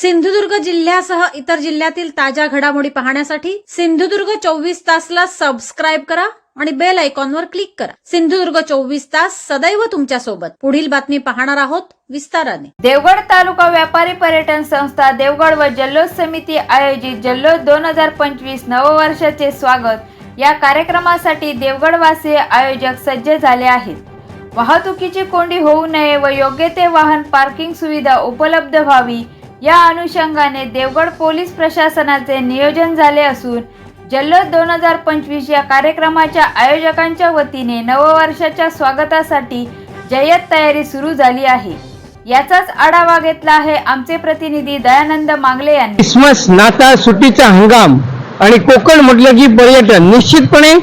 सिंधुदुर्ग जिल्ह्यासह इतर जिल्ह्यातील ताज्या घडामोडी पाहण्यासाठी सिंधुदुर्ग चोवीस तासला सबस्क्राईब करा आणि बेल आयकॉनवर क्लिक करा. सिंधुदुर्ग चोवीस तास सदैव तुमच्यासोबत. पुढील बातमी पाहणार आहोत विस्ताराने. देवगड तालुका व्यापारी पर्यटन संस्था देवगड व जल्लोष समिती आयोजित जल्लोष दोन हजार पंचवीस नववर्षाचे स्वागत. या कार्यक्रमासाठी देवगडवासी आयोजक सज्ज झाले आहेत. वाहतुकीची कोंडी होऊ नये व योग्य ते वाहन पार्किंग सुविधा उपलब्ध व्हावी या अनुषंगाने देवगड पोलीस प्रशासनाचे नियोजन झाले असून जल्लोष दोन हजार पंचवीस या कार्यक्रमाच्या आयोजकांच्या वतीने नववर्षाच्या स्वागतासाठी जय्यत तयारी सुरू झाली आहे. याचाच आढावा घेतला आहे आमचे प्रतिनिधी दयानंद मांगले यांनी. क्रिसमस नाताळ सुट्टीचा हंगाम आणि कोकण म्हटलं की पर्यटन. निश्चितपणे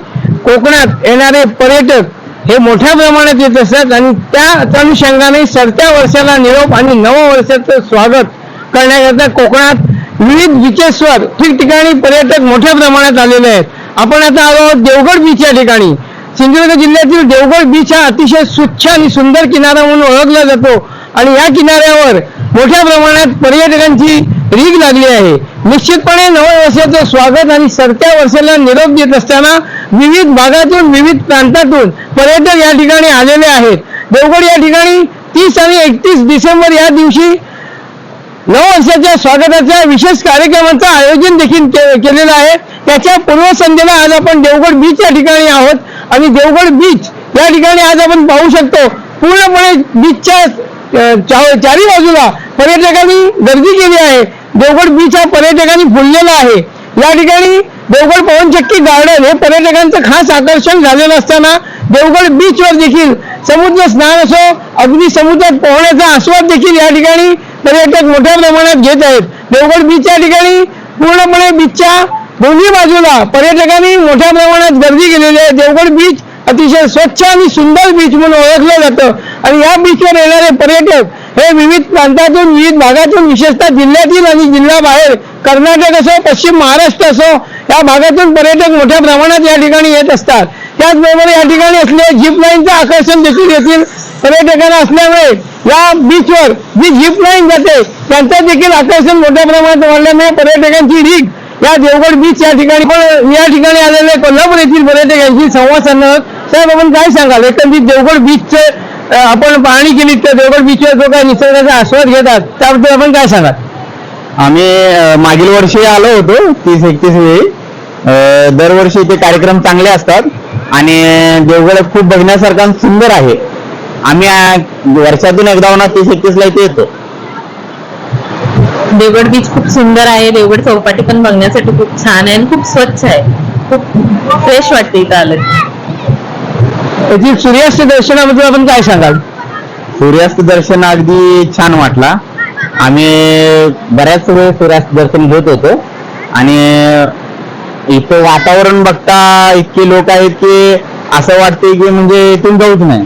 कोकणात येणारे पर्यटक हे मोठ्या प्रमाणात येत असतात आणि त्या अनुषंगाने सरत्या वर्षाला निरोप आणि नववर्षाचं स्वागत करण्याकरता कोकणात विविध बीचेसवर ठिकठिकाणी पर्यटक मोठ्या प्रमाणात आलेले आहेत. आपण आता आलो आहोत देवगड बीच या ठिकाणी. सिंधुदुर्ग जिल्ह्यातील देवगड बीच हा अतिशय स्वच्छ आणि सुंदर किनारा म्हणून ओळखला जातो. आणि या किनाऱ्यावर मोठ्या प्रमाणात पर्यटकांची रीग लागली आहे. निश्चितपणे नववर्षाचं स्वागत आणि सरत्या वर्षाला निरोप देत असताना विविध भागातून विविध प्रांतातून पर्यटक या ठिकाणी आलेले आहेत. देवगड या ठिकाणी तीस आणि एकतीस डिसेंबर या दिवशी नववर्षाच्या स्वागताच्या विशेष कार्यक्रमाचं आयोजन देखील के- केलेलं आहे. त्याच्या पूर्वसंध्येला आज आपण देवगड बीच या ठिकाणी आहोत. आणि देवगड बीच या ठिकाणी आज आपण पाहू शकतो. पूर्णपणे बीचच्या चारी बाजूला पर्यटकांनी गर्दी केली आहे. देवगड बीच हा पर्यटकांनी फुललेला आहे. या ठिकाणी देवगड पवनचक्की गार्डन हे पर्यटकांचं खास आकर्षण झालेलं असताना देवगड बीचवर देखील समुद्र स्नान असो अगदी समुद्रात पोहण्याचा आस्वाद देखील या ठिकाणी पर्यटक मोठ्या प्रमाणात घेत आहेत. देवगड बीच या ठिकाणी पूर्णपणे बीचच्या दोन्ही बाजूला पर्यटकांनी मोठ्या प्रमाणात गर्दी केलेली आहे. देवगड बीच अतिशय स्वच्छ आणि सुंदर बीच म्हणून ओळखलं जातं. आणि या बीचवर येणारे पर्यटक हे विविध प्रांतातून विविध भागातून विशेषतः जिल्ह्यातील आणि जिल्ह्याबाहेर कर्नाटक असो पश्चिम महाराष्ट्र असो या भागातून पर्यटक मोठ्या प्रमाणात या ठिकाणी येत असतात. त्याचबरोबर या ठिकाणी असलेले जीप लाईनचं आकर्षण देखील येथील पर्यटकांना असल्यामुळे या बीचवर जी जीप लाईन जाते. त्यांचं देखील आकर्षण मोठ्या प्रमाणात वाढल्यामुळे पर्यटकांची रीग या देवगड बीच या ठिकाणी पण या ठिकाणी आलेले कोल्हापूर येथील पर्यटकांशी संवाद साधणार. साहेब आपण काय सांगाल? एकंदरीत देवगड बीचचे आपण पाहणी केली तर देवगड बीचवर जो काय निसर्गाचा आस्वाद घेतात त्याबद्दल आपण काय सांगाल? आम्ही मागील वर्षी आलो होतो तीस एकतीस वेळी. दरवर्षी इथे कार्यक्रम चांगले असतात. आणि देवगड खूप बघण्यासारखा सुंदर आहे. आम्ही वर्षातून एकदा होणार तीस एकतीस ला इथे येतो. देवगड बीच खूप सुंदर आहे. देवगड चौपाटी पण बघण्यासाठी खूप छान आहे आणि खूप स्वच्छ आहे. खूप फ्रेश वाटते इथं आलं. त्याची सूर्यास्त दर्शनाबद्दल आपण काय सांगाल? सूर्यास्त दर्शन अगदी छान वाटला. आम्ही बऱ्याच वेळ सूर्यास्त दर्शन घेत होतो. आणि इथं वातावरण बघता इतके लोक आहेत की असं वाटते की म्हणजे इथून जाऊच नाही.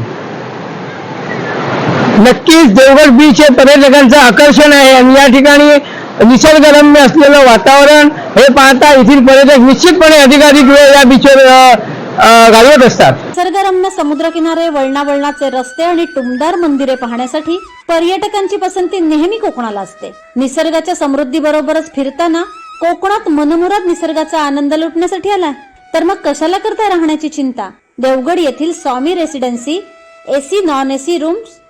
नक्कीच देवगड बीच हे पर्यटकांचं आकर्षण आहे आणि या ठिकाणी निसर्गरम्य असलेलं वातावरण हे पाहता येथील पर्यटक निश्चितपणे अधिकाधिक वेळ या बीचवर घालवत असतात. निसर्गरम्य समुद्रकिनारे वळणावळणाचे रस्ते आणि टुमदार मंदिरे पाहण्यासाठी पर्यटकांची पसंती नेहमी कोकणाला असते. निसर्गाच्या समृद्धी बरोबरच फिरताना कोकणात मनमुराद निसर्गाचा आनंद लुटण्यासाठी आलाय. तर मग कशाला करताय राहण्याची चिंता? देवगड येथील Swami residency AC non AC rooms